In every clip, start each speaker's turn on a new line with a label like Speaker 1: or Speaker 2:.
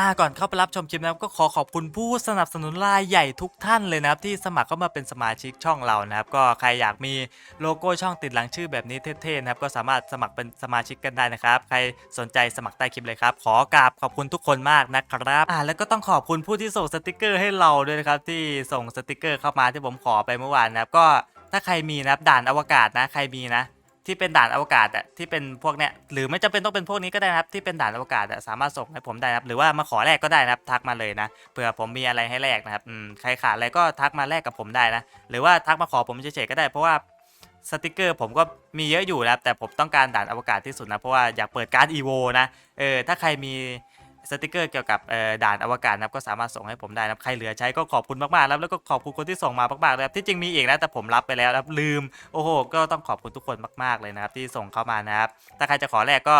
Speaker 1: อ่าก่อนเข้าไปรับชมคลิปนะครับก็ขอขอบคุณผู้สนับสนุนรายใหญ่ทุกท่านเลยนะครับที่สมัครเข้ามาเป็นสมาชิกช่องเรานะครับ ก็ใครอยากมีโลโก้ช่องติดหลังชื่อแบบนี้เท่ๆนะครับก็สามารถสมัครเป็นสมาชิกกันได้นะครับ ใครสนใจสมัครใต้คลิปเลยครับ ขอกราบขอบคุณทุกคนมากนะครับอ่าแล้วก็ต้องขอบคุณผู้ที่ส่งสติกเกอร์ให้เราด้วยนะครับที่ส่งสติกเกอร์เข้ามาที่ผมขอไปเมื่อวานนะครับก็ถ้าใครมีนะครับด่านอวกาศนะใครมีนะ ที่เป็นด่านอวกาศอะที่เป็นพวกเนี้ยหรือไม่จำเป็นต้องเป็นพวกนี้ก็ได้นะครับที่เป็นด่านอวกาศอะสามารถส่งให้ผมได้นะครับหรือว่ามาขอแลกก็ได้นะครับทักมาเลยนะเผื่อผมมีอะไรให้แลกนะครับอืมใครขาดอะไรก็ทักมาแลกกับผมได้นะหรือว่าทักมาขอผมเฉยๆก็ได้เพราะว่าสติกเกอร์ผมก็มีเยอะอยู่นะครับแต่ผมต้องการด่านอวกาศที่สุดนะเพราะว่าอยากเปิดการ์ดอีโวนะเออถ้าใครมี สติกเกอร์เกี่ยวกับด่านอวกาศนะครับก็สามารถส่งให้ผมได้นะครับใครเหลือใช้ก็ขอบคุณมากๆนะครับแล้วก็ขอบคุณคนที่ส่งมามากๆเลยครับที่จริงมีอีกนะแต่ผมรับไปแล้วนะครับลืมโอ้โหก็ต้องขอบคุณทุกคนมากๆเลยนะครับที่ส่งเข้ามานะครับถ้าใครจะขอแลกก็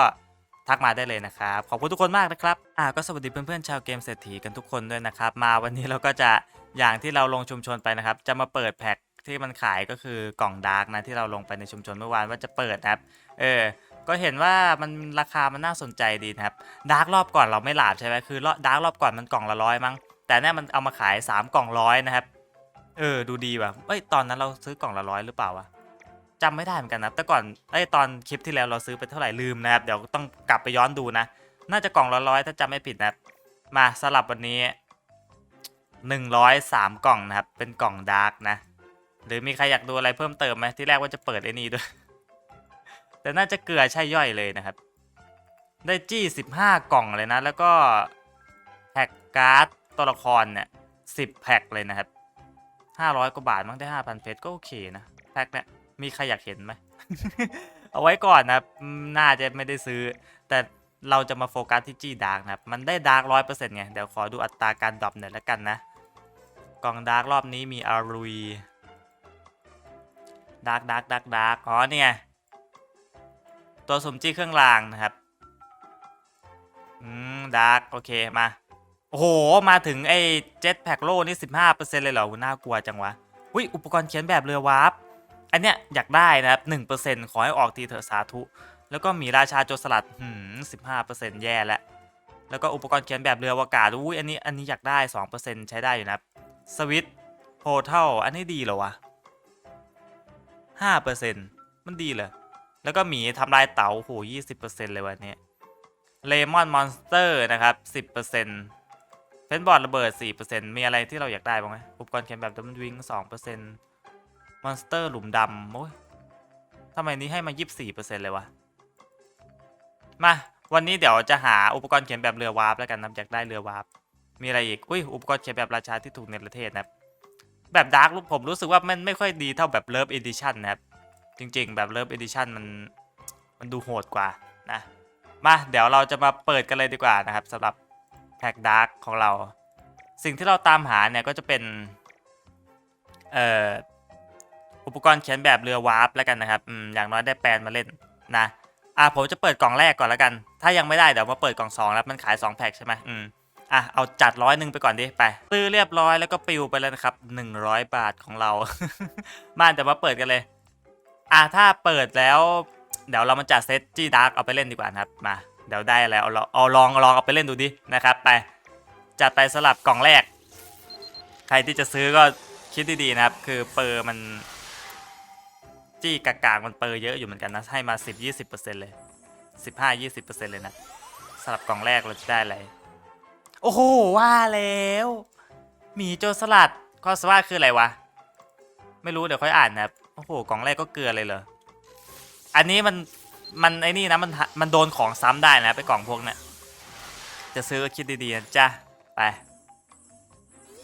Speaker 1: ทักมาได้เลยนะครับ ขอบคุณทุกคนมากนะครับ อ่าก็สวัสดีเพื่อนๆชาวเกมเศรษฐีกันทุกคนด้วยนะครับ มาวันนี้เราก็จะอย่างที่เราลงชุมชนไปนะครับ จะมาเปิดแพ็คที่มันขายก็คือกล่องดาร์กนะที่เราลงไปในชุมชนเมื่อวานว่าจะเปิดนะครับ เออ ก็เห็นว่ามันราคามันน่าสนใจดีนะครับดาร์กรอบก่อนเราไม่หลาบใช่ไหมคือดาร์กรอบก่อนมันกล่องละร้อยมั้งแต่เนี่ยมันเอามาขาย 3 กล่องร้อยนะครับเออดูดีว่ะเอ้ยตอนนั้นเราซื้อกล่องละร้อยหรือเปล่าวะจำไม่ได้เหมือนกันนะแต่ก่อนไอ้ยตอนคลิปที่แล้วเราซื้อไปเท่าไหร่ลืมนะครับเดี๋ยวต้องกลับไปย้อนดูนะ น่าจะกล่องละร้อยถ้าจำไม่ผิดนะมาสลับวันนี้ 103 กล่องนะครับเป็นกล่องดาร์กนะ หรือมีใครอยากดูอะไรเพิ่มเติมไหมที่แรกว่าจะเปิดไอ้นี่ด้วย แต่น่าจะเกลือใช่ย่อยเลยนะครับ ได้จี้ 15 กล่องเลยนะ แล้วก็แพ็กการ์ดตัวละครเนี่ย10แพ็กเลยนะครับ 500 กว่าบาทมั้งได้ 5,000เพชรก็โอเคนะ แพ็กเนี่ยมีใครอยากเห็นไหม เอาไว้ก่อนนะน่าจะไม่ได้ซื้อ แต่เราจะมาโฟกัสที่จี้ดาร์กนะครับ มันได้ดาร์กร้อยเปอร์เซ็นต์ไง เดี๋ยวขอดูอัตราการดรอปหน่อยแล้วกันนะ กล่องดาร์กรอบนี้มีอารุยดาร์กดาร์กดาร์กดาร์กอ๋อเนี่ย ตัวสมจี้เครื่องรางนะครับ อืมดาร์กโอเคมา โอ้โห มาถึงไอ้เจ็ตแพ็กโลนี่15%เซ็นต์เลยเหรอน่ากลัวจังวะอุ้ยอุปกรณ์เขียนแบบเรือวาร์ปอันเนี้ยอยากได้นะครับหนึ่งเปอร์เซ็นต์ขอให้ออกทีเถอะสาธุ แล้วก็มีราชาโจรสลัดหืมสิบห้าเปอร์เซ็นต์แย่แล้วแล้วก็อุปกรณ์เขียนแบบเรืออวกาศอุ้ยอันนี้อันนี้อยากได้สองเปอร์เซ็นต์ใช้ได้อยู่นะครับสวิตโพเทลอันนี้ดีเหรอวะห้าเปอร์เซ็นต์มันดีเหรอ แล้วก็หมีทำลายเต๋าโหยี่สิบเปอร์เซ็นต์เลยวันนี้เลมอนมอนสเตอร์นะครับสิบเปอร์เซ็นต์เฟนบอร์ดระเบิดสี่เปอร์เซ็นต์มีอะไรที่เราอยากได้บ้างไหมอุปกรณ์เขียนแบบดัมเบิลวิงสองเปอร์เซ็นต์มอนสเตอร์หลุมดำโอ้ยทำไมนี้ให้มา24%เลยวะ มา วันนี้เดี๋ยวจะหาอุปกรณ์เขียนแบบเรือวาร์ปแล้วกันนะอยากได้เรือวาร์ปมีอะไรอีก อุ้ย อุปกรณ์เขียนแบบราชาที่ถูกเนรเทศนะครับ แบบดาร์กผมรู้สึกว่ามันไม่ค่อยดีเท่าแบบเลิฟเอดิชันนะครับ จริงๆ แบบเลิฟเอดิชันมันมันดูโหดกว่านะมาเดี๋ยวเราจะมาเปิดกันเลยดีกว่านะครับสำหรับแพ็กดาร์กของเรา สิ่งที่เราตามหาเนี่ยก็จะเป็นเอ่ออุปกรณ์เขียนแบบเรือวาร์ปแล้วกันนะครับอืมอย่างน้อยได้แปลนมาเล่นนะอะผมจะเปิดกล่องแรกก่อนแล้วกัน ถ้ายังไม่ได้เดี๋ยวมาเปิดกล่องสองแล้วมันขาย2แพ็คใช่ไหมอืมอะเอาจัดร้อยหนึ่งไปก่อนดิไปซื้อเรียบร้อยแล้วก็ปิวไปแล้วนะครับ 100 บาทของเรา มาเดี๋ยวมาเปิดกันเลย อะถ้าเปิดแล้ว เดี๋ยวเรามาจัดเซตจีดาร์กเอาไปเล่นดีกว่านะครับมาเดี๋ยวได้แล้วเอาเอาลองลองเอาไปเล่นดูดินะครับไปจัดไปสลับกล่องแรก ใครที่จะซื้อก็คิดดีๆนะครับ คือเปอร์มัน จี้กากๆมันเปอร์เยอะอยู่เหมือนกันนะให้มา 10-20%เลย 15-20%เลยนะสลับกล่องแรกเราจะได้อะไรโอ้โหว่าแล้วหมีโจรสลัดข้อสว่าคืออะไรวะ ไม่รู้เดี๋ยวค่อยอ่านนะครับ อ้โหกล่องแรกก็เกลือเลยเหรอ อันนี้มันมันไอ้นี่นะมันมันโดนของซ้ำได้นะไปกล่องพวกเนี้ยจะซื้อก็คิดดีๆนะจ้ะไป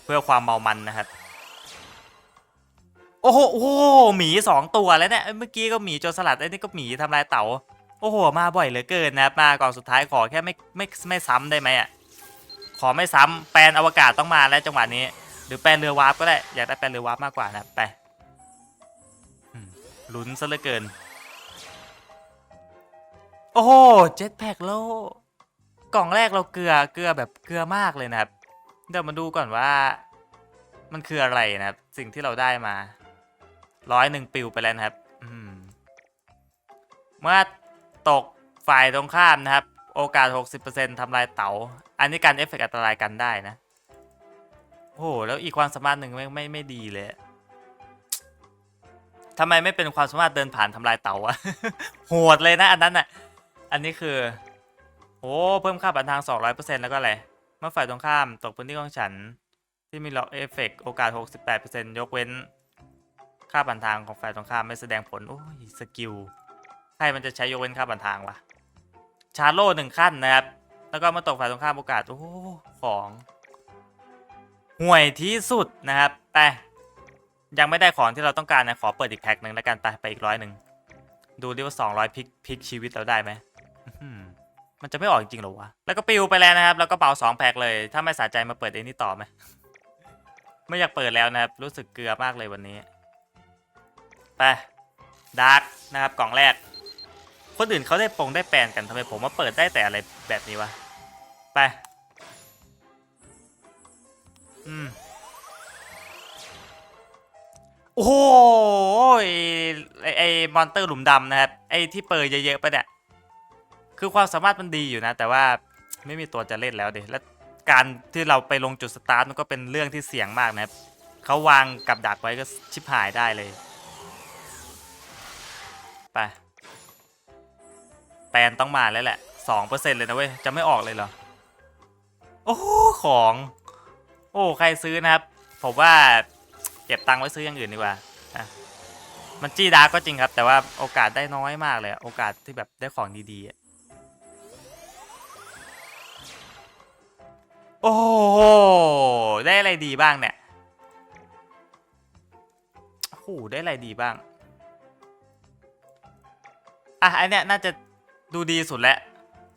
Speaker 1: เพื่อความเมามันนะครับโอ้โหโอ้โหหมีสองตัวแล้วเนี่ยเมื่อกี้ก็หมีโจรสลัดไอ้นี่ก็หมีทำลายเต๋าโอ้โหมาบ่อยเหลือเกินนะมากล่องสุดท้ายขอแค่ไม่ไม่ไม่ซ้ำได้ไหมอะขอไม่ซ้ำแปลนอวกาศต้องมาแล้วจังหวะนี้ หรือแปลนเรือวาร์ปก็ได้อยากได้แปลนเรือวาร์ปมากกว่านะไป ลุ้นซะเหลือเกิน โอ้โหเจ็ตแพ็กโลกล่องแรกเราเกลือเกลือแบบเกลือมากเลยนะครับ เดี๋ยวมาดูก่อนว่า มันคืออะไรนะครับ สิ่งที่เราได้มาร้อยหนึ่งปิวไปแล้วนะครับมเมื่อตกฝ่ายตรงข้ามนะครับ โอกาส 60%ทำลายเต๋า อันนี้การเอฟเฟกต์อันตรายกันได้นะโอ้โหแล้วอีกความสามารถหนึ่งไม่ไม่ไม่ดีเลยอะ ทำไมไม่เป็นความสามารถเดินผ่านทำลายเต่าวะ โหดเลยนะอันนั้นอะ อันนี้คือโอ้เพิ่มค่าบันทาง 200%แล้วก็อะไร เมื่อฝ่ายตรงข้ามตกพื้นที่ของฉัน ที่มีล็อกเอฟเฟกต์โอกาส 68%ยกเว้น ค่าบันทางของฝ่ายตรงข้ามไม่แสดงผล โอ้ยสกิลใครมันจะใช้ยกเว้นค่าบันทางวะ ชาร์โล่หนึ่งขั้นนะครับ แล้วก็มาตกฝ่ายตรงข้ามโอกาส โอ้ของห่วยที่สุดนะครับ ไป ยังไม่ได้ของที่เราต้องการนะขอเปิดอีกแพ็คหนึ่งแล้วกันไปไปอีกร้อยหนึ่งดูดิว่า200พลิกพลิกชีวิตเราได้ไหมมันจะไม่ออกจริงๆหรอวะแล้วก็ปิวไปแล้วนะครับ แล้วก็เป่า2แพ็คเลย ถ้าไม่สะใจมาเปิดเองนี่ต่อไหมไม่อยากเปิดแล้วนะครับ รู้สึกเกลือมากเลยวันนี้ไปดาร์กนะครับกล่องแรก คนอื่นเขาได้ปงได้แปลนกันทำไมผมมาเปิดได้แต่อะไรแบบนี้วะไปอืม โอ้โหไอไอมอนเตอร์หลุมดำนะครับ ไอที่เปิดเยอะๆไปเนี่ย คือความสามารถมันดีอยู่นะ แต่ว่าไม่มีตัวจะเล่นแล้วเดและการที่เราไปลงจุดสตาร์ทมันก็เป็นเรื่องที่เสี่ยงมากนะครับ เขาวางกับดักไว้ก็ชิบหายได้เลย ไป แปลนต้องมาแล้วแหละสองเปอร์เซ็นเลยนะเว้ย จะไม่ออกเลยเหรอ โอ้ ของ โอ้ ใครซื้อนะครับ ผมว่า เก็บตังค์ไว้ซื้ออย่างอื่นดีกว่าอะมันจี้ดาร์กก็จริงครับ แต่ว่าโอกาสได้น้อยมากเลย โอกาสที่แบบได้ของดีๆอะโอ้โห ได้อะไรดีบ้างเนี่ยโอ้โหได้อะไรดีบ้าง อะอันเนี้ยน่าจะดูดีสุดแล้ว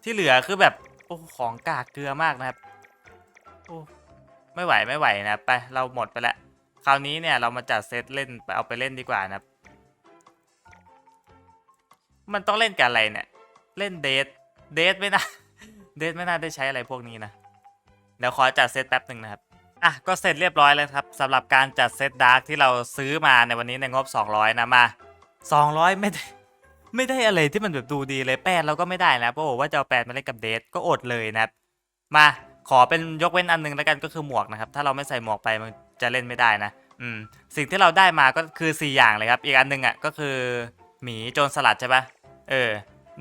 Speaker 1: ที่เหลือคือแบบ โอ้ของกากเกลือมากนะครับ โอ้ ไม่ไหวไม่ไหวนะไป เราหมดไปแล้ว คราวนี้เนี่ยเรามาจัดเซตเล่นไปเอาไปเล่นดีกว่านะครับมันต้องเล่นกับอะไรเนี่ย เล่นเดทเดทไม่น่าเดทไม่น่าได้ใช้อะไรพวกนี้นะเดี๋ยวขอจัดเซตแป๊บหนึ่งนะครับอะก็เสร็จเรียบร้อยแล้วครับสำหรับการจัดเซตดาร์กที่เราซื้อมาในวันนี้ในงบ 200 นะมา 200 ไม่ได้ไม่ได้อะไรที่มันแบบดูดีเลยแปดเราก็ไม่ได้นะเพราะบอกว่าจะเอาแปดมาเล่นกับเดทก็อดเลยนะครับมาขอเป็นยกเว้นอันหนึงแล้วกันก็คือหมวกนะครับ ถ้าเราไม่ใส่หมวกไปมัน จะเล่นไม่ได้นะอืมสิ่งที่เราได้มาก็คือ 4 อย่างเลยครับ อีกอันหนึงอะก็คือหมีโจรสลัดใช่ปะเออ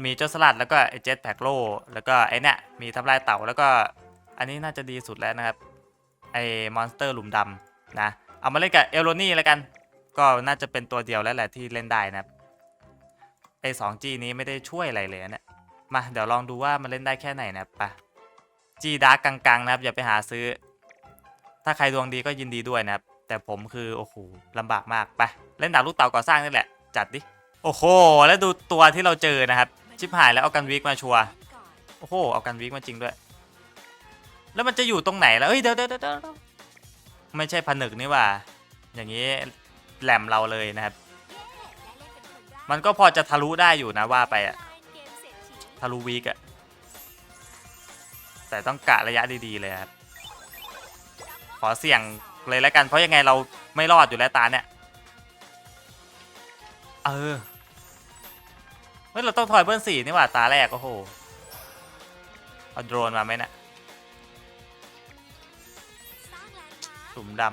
Speaker 1: หมีโจรสลัดแล้วก็ไอเจ็ตแพ็กโลแล้วก็ไอเนี่ยมีทำลายเต่าแล้วก็อันนี้น่าจะดีสุดแล้วนะครับไอมอนสเตอร์หลุมดำนะเอามาเล่นกับเอลโรนี่แล้วกัน ก็น่าจะเป็นตัวเดียวแล้วแหละที่เล่นได้นะครับไอ้สองจีนี้ไม่ได้ช่วยอะไรเลยนะเนี่ยมาเดี๋ยวลองดูว่ามันเล่นได้แค่ไหนนะครับไปจีดาร์กกลางๆนะครับอย่าไปหาซื้อ ถ้าใครดวงดีก็ยินดีด้วยนะครับ แต่ผมคือโอ้โหลำบากมากไปเล่นดาบลูกเต่าก่อสร้างนี่แหละ จัดดิ โอ้โห แล้วดูตัวที่เราเจอนะครับ ชิบหายแล้วเอากันวิกมาชัวโอ้โห เอากันวิกมาจริงด้วย แล้วมันจะอยู่ตรงไหนแล้วเฮ้ยเดี๋ยวเดี๋ยวเดี๋ยวเดาไม่ใช่ผนึกนี่ว่า อย่างนี้แหลมเราเลยนะครับ มันก็พอจะทะลุได้อยู่นะว่าไปอะทะลุวีกอะแต่ต้องกะระยะดีๆเลยครับ ขอเสี่ยงเลยแล้วกัน เพราะยังไงเราไม่รอดอยู่แล้วตาเนี่ย เออ เฮ้ย เราต้องถอยเบิ้ลสี่นี่หว่าตาแรกโอ้โห เอาโดรนมาไหมนะี่ยหลุมดำ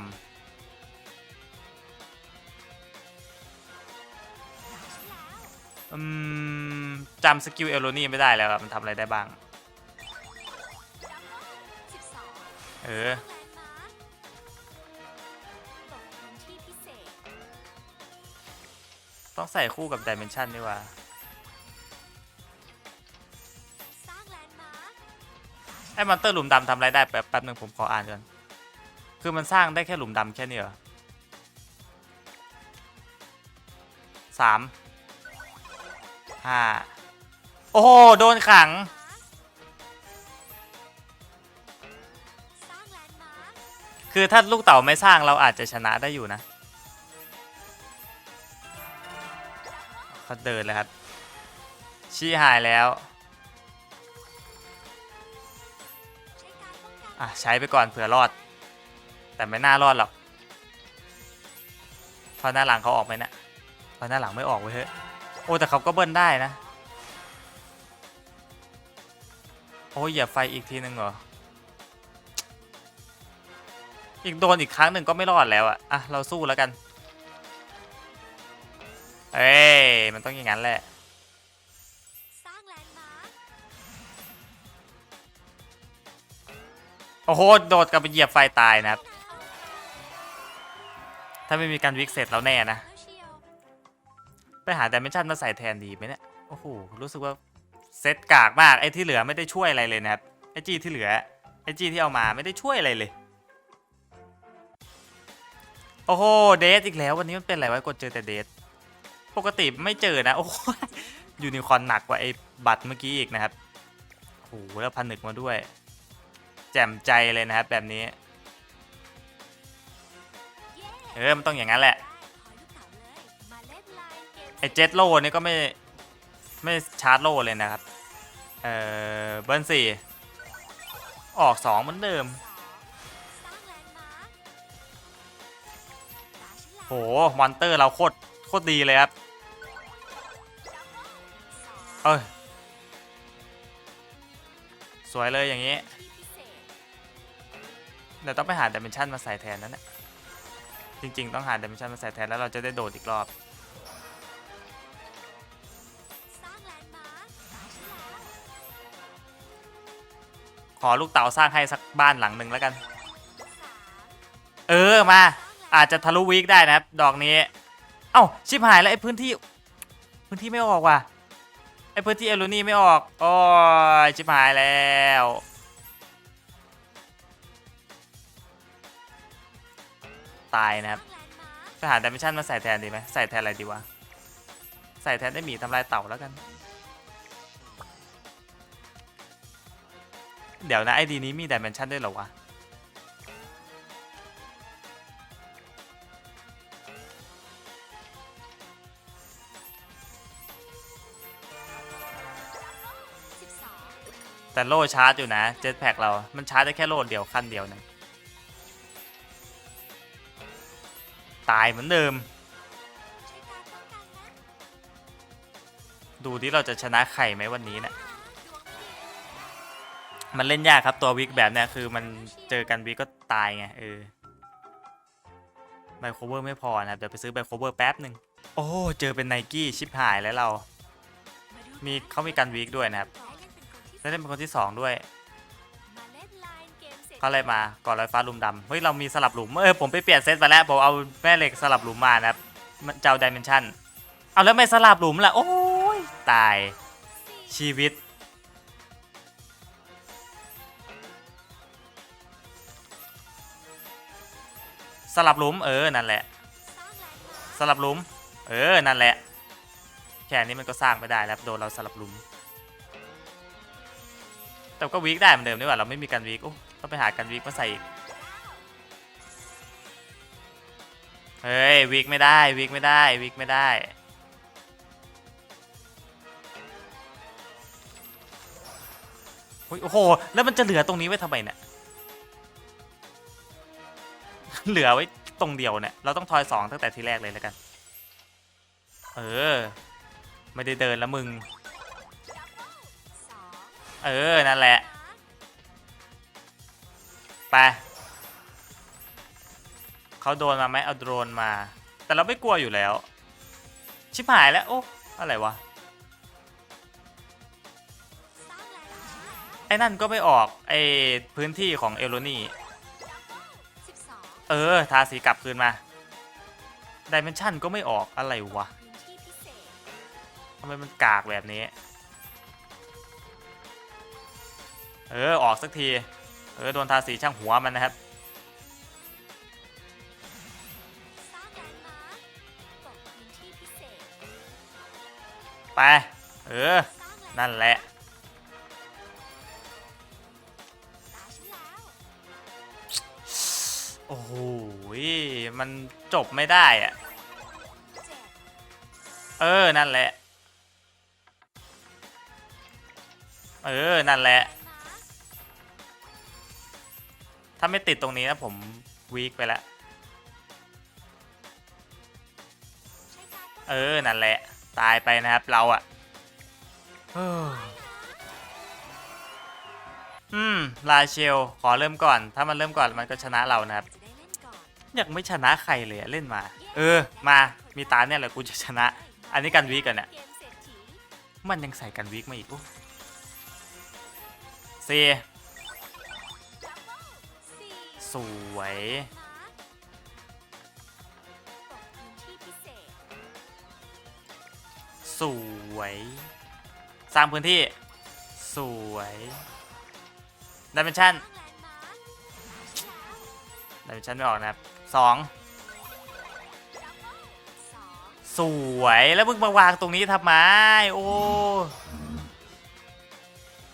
Speaker 1: อืมจำสกิลเอลโรนี่ไม่ได้แล้วมันทำอะไรได้บ้าง เออ ต้องใส่คู่กับดิเมนชันดีกว่า ไอ้มอนเตอร์หลุมดำทำอะไรได้แป๊บแป๊บหนึ่งผมขออ่านก่อน คือมันสร้างได้แค่หลุมดำแค่นี้เหรอสามห้าโอ้โห โดนขัง คือถ้าลูกเต่าไม่สร้างเราอาจจะชนะได้อยู่นะ เขาเดินเลยครับ ชี้หายแล้ว อะ ใช้ไปก่อนเผื่อรอด แต่ไม่น่ารอดหรอกเพราะหน้าหลังเขาออกไหมนะเพราะหน้าหลังไม่ออกเว้ยเฮ้ยโอ้แต่เขาก็เบิ้ลได้นะ โอ้ยอย่าไฟอีกทีนึงเหรออีกโดนอีกครั้งหนึ่งก็ไม่รอดแล้วอะอะ เราสู้แล้วกัน เอ้ย มันต้องอย่างนั้นแหละ โอ้โห โดดกลับไปเหยียบไฟตายนะครับ ถ้าไม่มีการวิกเสร็จแล้วแน่นะ ไปหาแดิเมนชันมาใส่แทนดีไหมเนี่ย โอ้โห รู้สึกว่าเซตกากมาก ไอ้ที่เหลือไม่ได้ช่วยอะไรเลยนะครับ ไอ้จีที่เหลือ ไอ้จีที่เอามาไม่ได้ช่วยอะไรเลยโอ้โห เดทอีกแล้ววันนี้มันเป็นอะไรวะกดเจอแต่เดท ปกติไม่เจอนะ โอ้ยูนิคอร์นหนักกว่าไอ้บัตรเมื่อกี้อีกนะครับโหแล้วพันหนึกมาด้วย แจ่มใจเลยนะครับแบบนี้
Speaker 2: เย้
Speaker 1: เออ มันต้องอย่างนั้นแหละ
Speaker 2: ไอ้เจ็
Speaker 1: ตโลนี่ก็ไม่ ไม่ชาร์จโลเลยนะครับ เออเบิร์นสี่ออกสองเหมือนเดิม
Speaker 2: สองสร้างแลนด์มาร์คตาฉันละ
Speaker 1: โหมอนเตอร์เราโคตรโคตรดีเลยครับ
Speaker 2: สอง
Speaker 1: เอ้ยสวยเลยอย่างนี้
Speaker 2: เดี๋
Speaker 1: ยวต้องไปหาดิเมนชันมาใส่แทนนั่นแหละจริง ๆ ต้องหาดิเมนชันมาใส่แทนแล้วเราจะได้โดดอีกรอบขอลูกเต๋าสร้างให้สักบ้านหลังหนึ่งแล้วกัน เออมา อาจจะทะลุวีคได้นะครับ ดอกนี้ เอ้าชิบหายแล้วไอ้พื้นที่ พื้นที่ไม่ออกว่ะ ไอ้พื้นที่เอลูนี่ไม่ออก โอ้ยชิบหายแล้วตายนะครับ
Speaker 2: สร้านด์มาร์ค
Speaker 1: ไปหาดิเมชันมาใส่แทนดีไหมใส่แทนอะไรดีวะ ใส่แทนได้หมีทำลายเต่าแล้วกัน เดี๋ยวนะไอดีนี้มีดิเมชันด้วยเหรอวะ แต่โล่ชาร์จอยู่นะเจ็ตแพ็กเรา มันชาร์จได้แค่โล่เดียวขั้นเดียวนะตายเหมือนเดิม ดูที่เราจะชนะไข่ไหมวันนี้นะ
Speaker 2: มั
Speaker 1: นเล่นยากครับตัววิกแบบเนี้ยคือมันเจอกันวิกก็ตายไงเออไบโคเวอร์ไม่พอนะครับเดี๋ยวไปซื้อไบโคเวอร์แป๊บหนึ่งโอ้เจอเป็นไนกี้ชิปหายแล้วเรา
Speaker 2: มี
Speaker 1: เขามีการวิกด้วยนะครับ
Speaker 2: ได้เล่นเป็นคนที่
Speaker 1: แล้วเล่นเป็นคนที่สองด้วย
Speaker 2: มาเล่นไลน์เกมเสร็จ
Speaker 1: เขาเลยมาก่อนลอยฟ้าลุมดำเฮ้ยเรามีสลับหลุมเออผมไปเปลี่ยนเซตมาแล้วผมเอาแม่เหล็กสลับหลุมมานะครับมันเจ้าดิเมนชันเอาแล้วไม่สลับหลุมล่ะโอ้ยตายชีวิตสลับหลุมเออนั่นแหละ
Speaker 2: สร้างแลนด์มาร์ค
Speaker 1: สลับหลุม เออนั่นแหละ แค่นี้มันก็สร้างไม่ได้แล้วโดนเราสลับหลุม แต่ก็วีคได้เหมือนเดิมนี่หว่าเราไม่มีการวีคโอ้ต้องไปหาการวีคมาใส่อีกเฮ้ยวีคไม่ได้วีคไม่ได้วีคไม่ได้โอ้โห แล้วมันจะเหลือตรงนี้ไว้ทำไมเนี่ย เหลือไว้ตรงเดียวเนี่ย เราต้องทอยสองตั้งแต่ทีแรกเลยแล้วกัน เออ ไม่ได้เดินแล้วมึง เออ นั่นแหละ ไปเขาโดนมาไหมเอาโดรนมา แต่เราไม่กลัวอยู่แล้ว ชิบหายแล้ว โอ้ อะไรวะ
Speaker 2: สร้างแลนด์มาร์ค
Speaker 1: ไอ้นั่นก็ไม่ออก ไอ้พื้นที่ของเอโรนี่
Speaker 2: สิบสอง
Speaker 1: เออ ทาสีกลับคืนมาดิเมนชันก็ไม่ออกอะไรวะ
Speaker 2: พื้นที่พิเศษ
Speaker 1: ทำไมมันกากแบบนี้ เออ ออกสักที เออ โดนทาสีช่างหัวมันนะครับ ไป เออ
Speaker 2: นั่
Speaker 1: นแหละ โอ้โห มันจบไม่ได้อะ
Speaker 2: เอ
Speaker 1: อ นั่นแหละ เออ นั่นแหละ ถ้าไม่ติดตรงนี้นะผมวีคไปแล้ว เออ นั่นแหละ ตายไปนะครับ เราอะฮ้ออืม ลาเชล ขอเริ่มก่อน ถ้ามันเริ่มก่อนมันก็ชนะเรานะครับ ยังไม่ชนะใครเลยเล่นมา เออ มา มีตาเนี่ยแหละกูจะชนะ อันนี้กันวีกันเนี่ย
Speaker 2: มั
Speaker 1: นยังใส่กันวีกมาอีกโอ้เซ
Speaker 2: ดับเบิล ส
Speaker 1: วย สวย สร้างพื้นที่ สวยดิเมนชั่น
Speaker 2: สร้างแลนแด
Speaker 1: นเมนชั่นไม่ออกนะครับสอง
Speaker 2: ส
Speaker 1: วยแล้วมึงมาวางตรงนี้ทำไม โอ้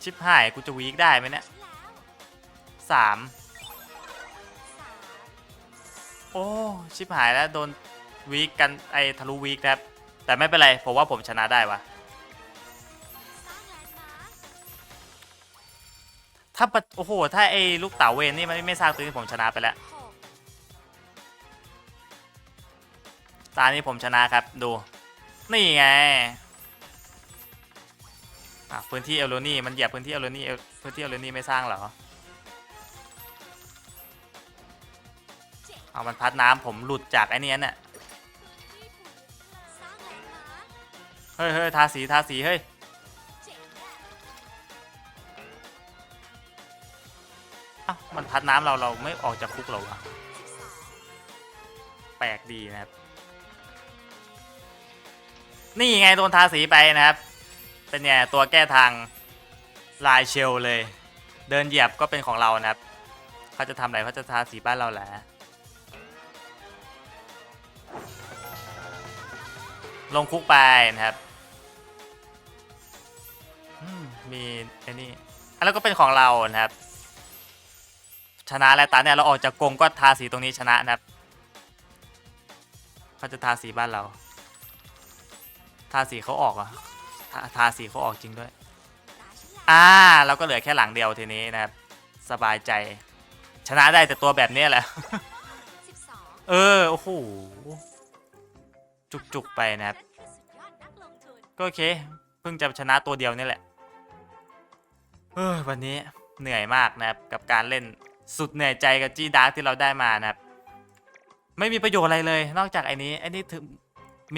Speaker 1: ชิบหาย กูจะวีคได้ไหมเนี่ยสาม โอ้ชิบหายแล้วโดนวีคกันไอทะลุวีคนะครับ แต่ไม่เป็นไรผมว่าผมชนะได้วะถ้าโอ้โหถ้าไอลูกเต๋าเวนนี่มันไม่สร้างตัวนี้ผมชนะไปแล้วตานี้ผมชนะครับดู นี่ไงอะพื้นที่เอลโลนี่มันเหยียบพื้นที่เอลโลนี่พื้นที่เอลโลนี่ไม่สร้างเหรอ
Speaker 2: เอา
Speaker 1: มันพัดน้ำผมหลุดจากไอ้นี้น่ะ
Speaker 2: พื้นที่ถูกยเฮ้
Speaker 1: ยเฮ้ยทาสีทาสีเฮ้ยอ้ามันพัดน้ำเราเราไม่ออกจากคุกเหรอะแปลกดีนะครับ นี่ไงโดนทาสีไปนะครับ เป็นไงตัวแก้ทางลายเชลเลย เดินเหยียบก็เป็นของเรานะครับ เขาจะทำอะไรเขาจะทาสีบ้านเราแหละ ลงคุกไปนะครับมีไอ้นี่อะแล้วก็เป็นของเรานะครับ ชนะแล้วตาเนี่ยเราออกจากกรงก็ทาสีตรงนี้ชนะนะครับเขาจะทาสีบ้านเรา ทาสีเขาออกอะทาทาสีเขาออกจริงด้วย อ่า เราก็เหลือแค่หลังเดียวทีนี้นะครับ สบายใจ ชนะได้แต่ตัวแบบนี้แหละ เออ โอ้โห จุกๆไปนะครับ
Speaker 2: ก็
Speaker 1: โอเค เพิ่งจะชนะตัวเดียวนี่แหละเออวันนี้เหนื่อยมากนะครับ กับการเล่นสุดเหนื่อยใจกับจี้ดาร์กที่เราได้มานะครับ ไม่มีประโยชน์อะไรเลย นอกจากไอ้นี้ไอ้นี่ถึง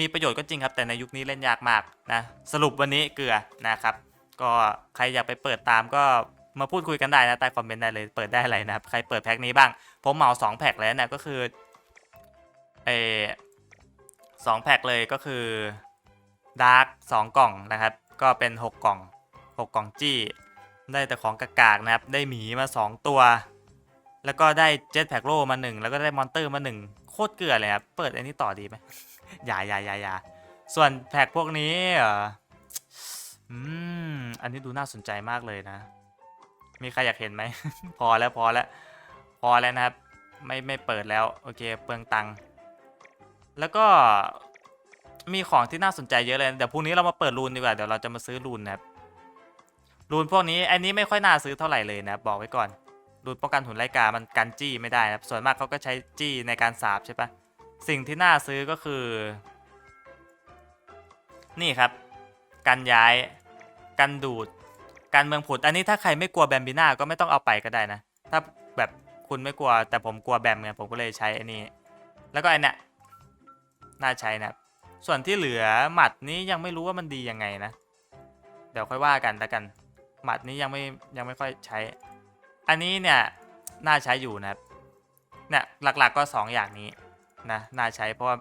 Speaker 1: มีประโยชน์ก็จริงครับ แต่ในยุคนี้เล่นยากมากนะ สรุปวันนี้เกลือนะครับ ก็ใครอยากไปเปิดตามก็มาพูดคุยกันได้นะใต้คอมเมนต์ได้เลยเปิดได้อะไรนะครับ ใครเปิดแพ็คนี้บ้าง ผมเหมาสองแพ็คแล้วนะก็คือเอ อสองแพ็คเลยก็คือดาร์กสองกล่องนะครับ ก็เป็น 6 กล่อง 6 กล่องจี้ ได้แต่ของกากๆนะครับ ได้หมีมา 2 ตัว แล้วก็ได้เจ็ตแพ็กโลมา 1 แล้วก็ได้มอนเตอร์มา 1 โคตรเกลือเลยครับ เปิดอันนี้ต่อดีไหมอย่าอย่าอย่าอย่าส่วนแพ็กพวกนี้อืม อันนี้ดูน่าสนใจมากเลยนะ มีใครอยากเห็นไหม พอแล้วพอแล้ว พอแล้วนะครับ ไม่ไม่เปิดแล้ว โอเค เปลืองตังค์ แล้วก็มีของที่น่าสนใจเยอะเลยเดี๋ยวพรุ่งนี้เรามาเปิดรูนดีกว่าเดี๋ยวเราจะมาซื้อรูนนะครับรูนพวกนี้อันนี้ไม่ค่อยน่าซื้อเท่าไหร่เลยนะบอกไว้ก่อนรูนป้องกันหุ่นไล่กา มันกันจี้ไม่ได้นะครับส่วนมากเขาก็ใช้จี้ในการสาบใช่ปะสิ่งที่น่าซื้อก็คือ นี่ครับ กันย้าย กันดูด การเมืองผุด อันนี้ถ้าใครไม่กลัวแบมบิน่าก็ไม่ต้องเอาไปก็ได้นะ ถ้าแบบคุณไม่กลัวแต่ผมกลัวแบมไงผมก็เลยใช้อันนี้ แล้วก็อันเนี้ย น่าใช้นะครับ ส่วนที่เหลือหมัดนี้ยังไม่รู้ว่ามันดียังไงนะ เดี๋ยวค่อยว่ากันแล้วกัน หมัดนี้ยังไม่ยังไม่ค่อยใช้ อันนี้เนี่ยน่าใช้อยู่นะครับ เนี่ยหลักๆก็ 2 อย่างนี้นะน่าใช้เพราะว่า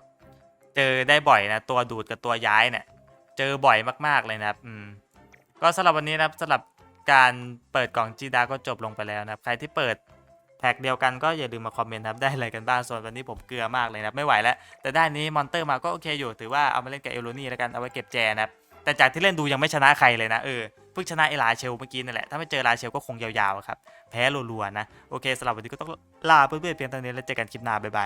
Speaker 1: เจอได้บ่อยนะตัวดูดกับตัวย้ายเนี่ยเจอบ่อยมากๆเลยนะครับ อืม ก็สำหรับวันนี้นะครับสำหรับการเปิดกล่องจีดาก็จบลงไปแล้วนะครับ ใครที่เปิด แท็กเดียวกันก็อย่าลืมมาคอมเมนต์ครับได้อะไรกันบ้างส่วนวันนี้ผมเกลือมากเลยนะครับไม่ไหวแล้ว แต่ด้านนี้มอนเตอร์มาก็โอเคอยู่ถือว่าเอามาเล่นกับเอลโลนี่แล้วกันเอาไว้เก็บแจนะครับแต่จากที่เล่นดูยังไม่ชนะใครเลยนะเออเพิ่งชนะเอลาเชลเมื่อกี้นั่นแหละถ้าไม่เจอลาเชลก็คงยาวๆครับแพ้รัวๆนะโอเคสำหรับวันนี้ก็ต้องลาเพื่อนๆเพียงเท่านี้แล้วเจอกันคลิปหน้าบ๊ายบาย